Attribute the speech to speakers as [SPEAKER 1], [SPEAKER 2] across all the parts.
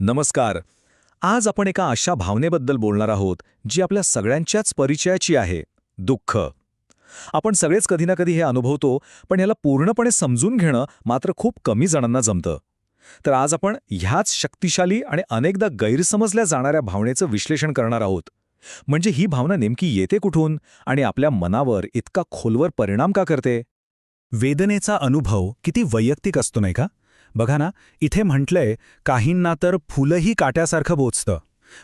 [SPEAKER 1] नमस्कार. आज आपण एका अशा भावनेबद्दल बोलणार आहोत जी आपल्या सगळ्यांच्याच परिचयाची आहे दुःख. आपण सगळेच कधी ना कधी हे अनुभवतो पण याला पूर्णपणे समजून घेणं मात्र खूप कमी जणांना जमतं. तर आज आपण ह्याच शक्तिशाली आणि अनेकदा गैरसमजल्या जाणाऱ्या भावनेचं विश्लेषण करणार आहोत. म्हणजे ही भावना नेमकी येते कुठून आणि आपल्या मनावर इतका खोलवर परिणाम का करते?
[SPEAKER 2] वेदनेचा अनुभव किती वैयक्तिक असतो नाही का? बघा ना इथे म्हटलंय काहींना तर फुलंही काट्यासारखं बोचतं.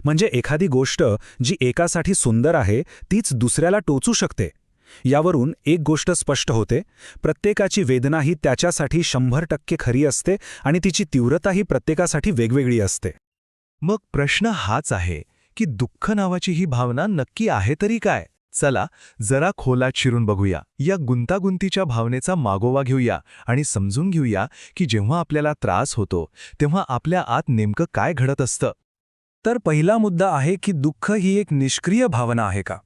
[SPEAKER 2] म्हणजे एखादी गोष्ट जी एकासाठी सुंदर आहे तीच दुसऱ्याला टोचू शकते. यावरून एक गोष्ट स्पष्ट होते प्रत्येकाची वेदना ही त्याच्यासाठी शंभर टक्के खरी असते आणि तिची तीव्रताही प्रत्येकासाठी वेगवेगळी असते.
[SPEAKER 3] मग प्रश्न हाच आहे की दुःख नावाची ही भावना नक्की आहे तरी काय? चला जरा खोलात शिरून बघूया. या गुंतागुंतीच्या भावनेचा मागोवा घेऊया आणि समजून घेऊया की जेव्हा आपल्याला त्रास होतो तेव्हा आपल्या आत नेमकं काय घडत असतं.
[SPEAKER 4] तर पहिला मुद्दा आहे की दुःख ही एक निष्क्रिय भावना आहे का?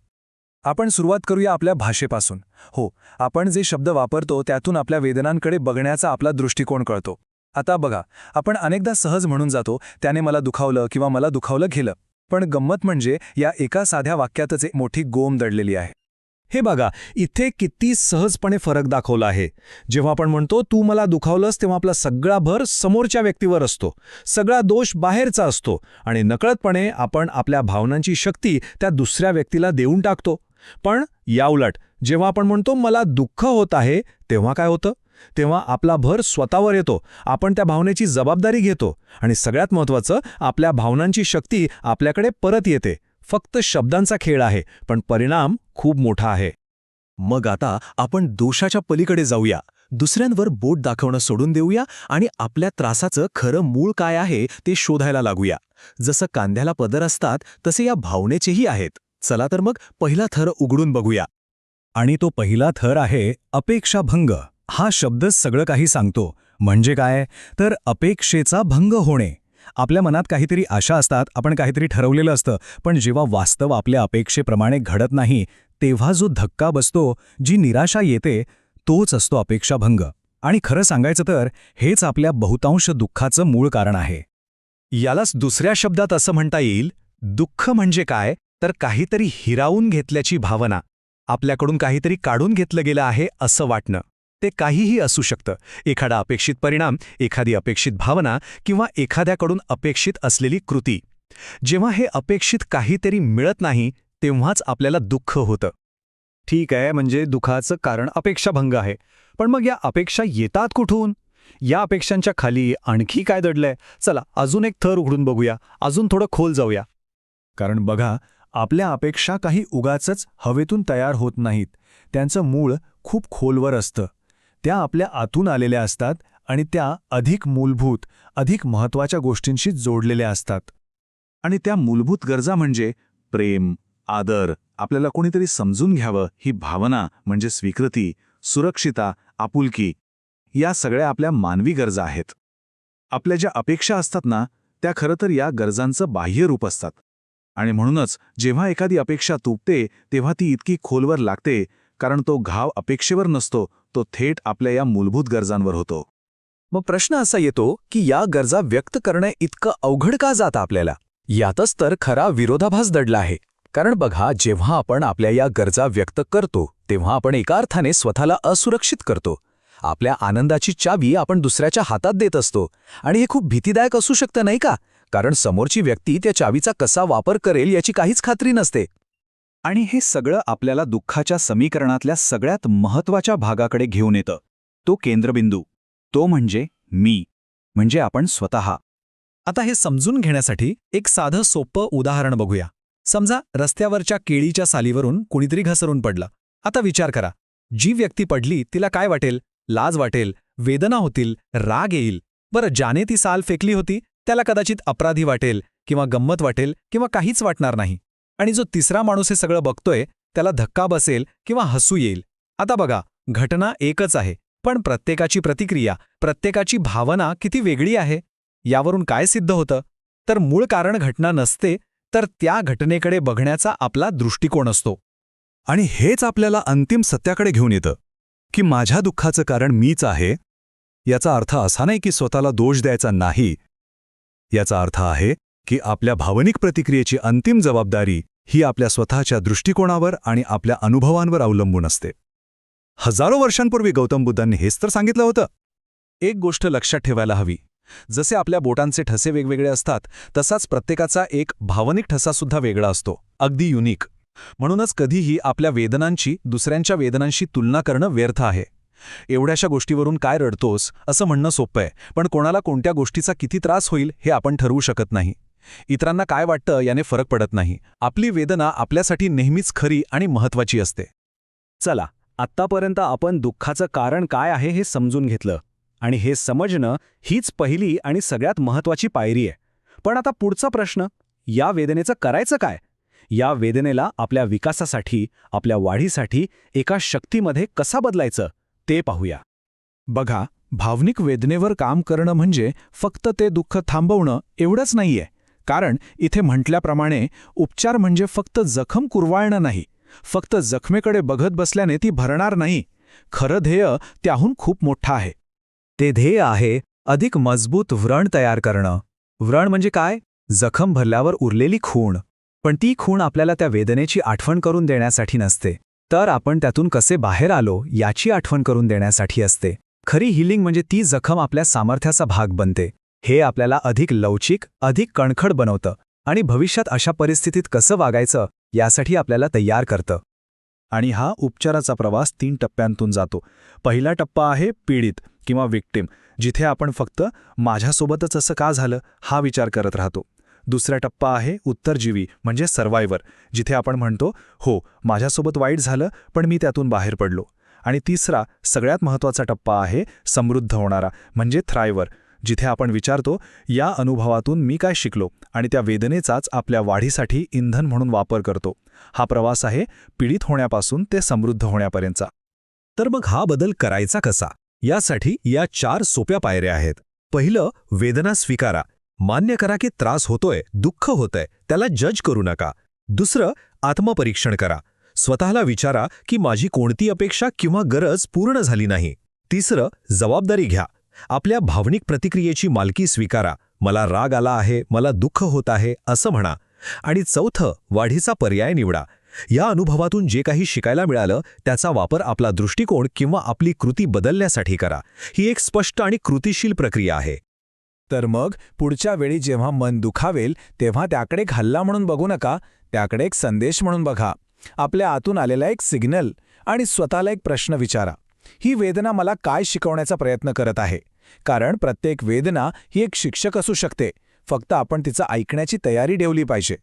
[SPEAKER 4] आपण सुरुवात करूया आपल्या भाषेपासून. हो आपण जे शब्द वापरतो त्यातून आपल्या वेदनांकडे बघण्याचा आपला दृष्टिकोन कळतो. आता बघा आपण अनेकदा सहज म्हणून जातो त्याने मला दुखावलं किंवा मला दुखावलं गेलं. पण गंमत म्हणजे या एका साध्या वाक्यातच एक मोठी गोम दडलेली आहे.
[SPEAKER 2] हे बघा इथे किती सहजपणे फरक दाखवला आहे. जेव्हा आपण म्हणतो तू मला दुखावलंस तेव्हा आपला सगळा भर समोरच्या व्यक्तीवर असतो. सगळा दोष बाहेरचा असतो. आणि नकळतपणे आपण आपल्या भावनांची शक्ती त्या दुसऱ्या व्यक्तीला देऊन टाकतो. पण याउलट जेव्हा आपण म्हणतो मला दुःख होत आहे तेव्हा काय होतं? तेव्हा आपला भर स्वतःवर येतो. आपण त्या भावनेची जबाबदारी घेतो आणि सगळ्यात महत्त्वाचं आपल्या भावनांची शक्ती आपल्याकडे परत येते. फक्त शब्दांचा खेळ आहे पण परिणाम खूप मोठा आहे.
[SPEAKER 3] मग आता आपण दोषाच्या पलीकडे जाऊया. दुसऱ्यांवर बोट दाखवणं सोडून देऊया आणि आपल्या त्रासाचं खरं मूळ काय आहे ते शोधायला लागूया. जसं कांद्याला पदर असतात तसे या भावनेचेही आहेत. चला तर मग पहिला थर उघडून बघूया.
[SPEAKER 2] आणि तो पहिला थर आहे अपेक्षाभंग. हा शब्दच सगळं काही सांगतो. म्हणजे काय? तर अपेक्षेचा भंग होणे. आपल्या मनात काहीतरी आशा असतात आपण काहीतरी ठरवलेलं असतं पण जेव्हा वास्तव आपल्या अपेक्षेप्रमाणे घडत नाही तेव्हा जो धक्का बसतो जी निराशा येते तोच असतो अपेक्षाभंग आणि खरं सांगायचं तर हेच आपल्या बहुतांश दुःखाचं मूळ कारण आहे.
[SPEAKER 3] यालाच दुसऱ्या शब्दात असं म्हणता येईल दुःख म्हणजे काय? तर काहीतरी हिरावून घेतल्याची भावना. आपल्याकडून काहीतरी काढून घेतलं गेलं आहे असं वाटणं. ते काहीही असू शकतं. एखादा अपेक्षित परिणाम एखादी अपेक्षित भावना किंवा एखाद्याकडून अपेक्षित असलेली कृती. जेव्हा हे अपेक्षित काहीतरी मिळत नाही तेव्हाच आपल्याला दुःख होतं. ठीक आहे म्हणजे दुःखाचं कारण अपेक्षाभंग आहे. पण मग या अपेक्षा येतात कुठून? या अपेक्षांच्या खाली आणखी काय दडलंय? चला अजून एक थर उघडून बघूया. अजून थोडं खोल जाऊया.
[SPEAKER 2] कारण बघा आपल्या अपेक्षा काही उगाचच हवेतून तयार होत नाहीत. त्यांचं मूळ खूप खोलवर असतं. त्या आपल्या आतून आलेल्या असतात आणि त्या अधिक मूलभूत अधिक महत्त्वाच्या गोष्टींशी जोडलेल्या असतात.
[SPEAKER 3] आणि त्या मूलभूत गरजा म्हणजे प्रेम आदर आपल्याला कोणीतरी समजून घ्यावं ही भावना म्हणजे स्वीकृती सुरक्षिता आपुलकी या सगळ्या आपल्या मानवी गरजा आहेत. आपल्या ज्या अपेक्षा असतात ना त्या खरं तर या गरजांचं बाह्य रूप असतात. आणि म्हणूनच जेव्हा एखादी अपेक्षा तुटते तेव्हा ती इतकी खोलवर लागते कारण तो घाव अपेक्षेवर नसतो तो थेट आपल्या या मूलभूत गरजांवर होतो.
[SPEAKER 4] मग प्रश्न असा येतो की या गरजा व्यक्त करणं इतकं अवघड का जातं आपल्याला? यातच तर खरा विरोधाभास दडला आहे. कारण बघा जेव्हा आपण आपल्या या गरजा व्यक्त करतो तेव्हा आपण एका अर्थाने स्वतःला असुरक्षित करतो. आपल्या आनंदाची चावी आपण दुसऱ्याच्या हातात देत असतो. आणि हे खूप भीतीदायक असू शकतं नाही का? कारण समोरची व्यक्ती त्या चावीचा कसा वापर करेल याची काहीच खात्री नसते.
[SPEAKER 2] आणि हे सगळं आपल्याला दुःखाच्या समीकरणातल्या सगळ्यात महत्त्वाच्या भागाकडे घेऊन येतं. तो केंद्रबिंदू. तो म्हणजे मी. म्हणजे आपण स्वतः.
[SPEAKER 4] आता हे समजून घेण्यासाठी एक साधं सोपं उदाहरण बघूया. समजा रस्त्यावरच्या केळीच्या सालीवरून कुणीतरी घसरून पडलं. आता विचार करा. जी व्यक्ती पडली तिला काय वाटेल? लाज वाटेल वेदना होतील राग येईल. बरं ज्याने ती साल फेकली होती त्याला कदाचित अपराधी वाटेल किंवा गंमत वाटेल किंवा काहीच वाटणार नाही. आणि जो तिसरा माणूस हे सगळं बघतोय त्याला धक्का बसेल किंवा हसू येईल. आता बघा घटना एकच आहे पण प्रत्येकाची प्रतिक्रिया प्रत्येकाची भावना किती वेगळी आहे? यावरून काय सिद्ध होतं? तर मूळ कारण घटना नसते तर त्या घटनेकडे बघण्याचा आपला दृष्टिकोन असतो.
[SPEAKER 2] आणि हेच आपल्याला अंतिम सत्याकडे घेऊन येतं की माझ्या दुःखाचं कारण मीच आहे याचा अर्थ असा नाही की स्वतःला दोष द्यायचा नाही.
[SPEAKER 3] याचा अर्थ आहे की आपल्या भावनिक प्रतिक्रियेची अंतिम जबाबदारी ही आपल्या स्वतःच्या दृष्टिकोनावर आणि आपल्या अनुभवांवर अवलंबून असते. हजारो वर्षांपूर्वी गौतम बुद्धांनी हेच तर सांगितलं होतं.
[SPEAKER 4] एक गोष्ट लक्षात ठेवायला हवी. जसे आपल्या बोटांचे ठसे वेगवेगळे असतात तसाच प्रत्येकाचा एक भावनिक ठसासुद्धा वेगळा असतो. अगदी युनिक म्हणूनच कधीही आपल्या वेदनांची दुसऱ्यांच्या वेदनांशी तुलना करणं व्यर्थ आहे. एवढ्याशा गोष्टीवरून काय रडतोस असं म्हणणं सोपं आहे पण कोणाला कोणत्या गोष्टीचा किती त्रास होईल हे आपण ठरवू शकत नाही. इतरांना काय वाटतं याने फरक पडत नाही. आपली वेदना आपल्यासाठी नेहमीच खरी आणि महत्वाची असते.
[SPEAKER 1] चला आत्तापर्यंत आपण दुःखाचं कारण काय आहे हे समजून घेतलं. आणि हे समजणं हीच पहिली आणि सगळ्यात महत्वाची पायरी आहे. पण आता पुढचा प्रश्न या वेदनेचं करायचं काय? या वेदनेला आपल्या विकासासाठी आपल्या वाढीसाठी एका शक्तीमध्ये कसा बदलायचं ते पाहूया.
[SPEAKER 2] बघा भावनिक वेदनेवर काम करणं म्हणजे फक्त ते दुःख थांबवणं एवढंच नाहीये. कारण इथे म्हटल्याप्रमाणे उपचार म्हणजे फक्त जखम कुरवाळणं नाही. फक्त जखमेकडे बघत बसल्याने ती भरणार नाही. खरं ध्येय त्याहून खूप मोठं आहे.
[SPEAKER 1] ते ध्येय आहे अधिक मजबूत व्रण तयार करणं. व्रण म्हणजे काय? जखम भरल्यावर उरलेली खूण. पण ती खूण आपल्याला त्या वेदनेची आठवण करून देण्यासाठी नसते. तर आपण त्यातून कसे बाहेर आलो याची आठवण करून देण्यासाठी असते. खरी हिलिंग म्हणजे ती जखम आपल्या सामर्थ्याचा भाग बनते. हे आपल्याला अधिक लवचिक अधिक कणखड बनवतं आणि भविष्यात अशा परिस्थितीत कसं वागायचं यासाठी आपल्याला तयार करतं.
[SPEAKER 2] आणि हा उपचाराचा प्रवास तीन टप्प्यांतून जातो. पहिला टप्पा आहे पीडित किंवा विक्टिम जिथे आपण फक्त माझ्यासोबतच असं का झालं हा विचार करत राहतो. दुसरा टप्पा आहे उत्तरजीवी म्हणजे सर्वायवर जिथे आपण म्हणतो हो माझ्यासोबत वाईट झालं पण मी त्यातून बाहेर पडलो. आणि तिसरा सगळ्यात महत्त्वाचा टप्पा आहे समृद्ध होणारा म्हणजे थ्रायवर जिथे आपण विचारतो या अनुभवातून मी काय शिकलो आणि त्या वेदनेचाच आपल्या वाढीसाठी इंधन म्हणून वापर करतो. हा प्रवास आहे पीडित होण्यापासून ते समृद्ध होण्यापर्यंतचा.
[SPEAKER 3] तर मग हा बदल करायचा कसा? यासाठी या चार सोप्या पायऱ्या आहेत. पहिलं वेदना स्वीकारा. मान्य करा की त्रास होतोय दुःख होतंय त्याला जज करू नका. दुसरं आत्मपरीक्षण करा. स्वतःला विचारा की माझी कोणती अपेक्षा किंवा गरज पूर्ण झाली नाही. तिसरं जबाबदारी घ्या. आपल्या भावनिक प्रतिक्रियेची मालकी स्वीकारा. मला राग आला आहे मला दुःख होत आहे असं म्हणा. आणि चौथं वाढीचा पर्याय निवडा. या अनुभवातून जे काही शिकायला मिळालं त्याचा वापर आपला दृष्टिकोन किंवा आपली कृती बदलण्यासाठी करा. ही एक स्पष्ट आणि कृतिशील प्रक्रिया आहे.
[SPEAKER 2] तर मग पुढच्या वेळी जेव्हा मन दुखावेल तेव्हा त्याकडे एक हल्ला म्हणून बघू नका त्याकडे एक संदेश म्हणून बघा. आपल्या आतून आलेला एक सिग्नल आणि स्वतःला एक प्रश्न विचारा. ही वेदना मला काय शिकवण्याचा प्रयत्न करत आहे? कारण प्रत्येक वेदना ही एक शिक्षक असू शकते. फक्त आपण तिचं ऐकण्याची तयारी ठेवली पाहिजे.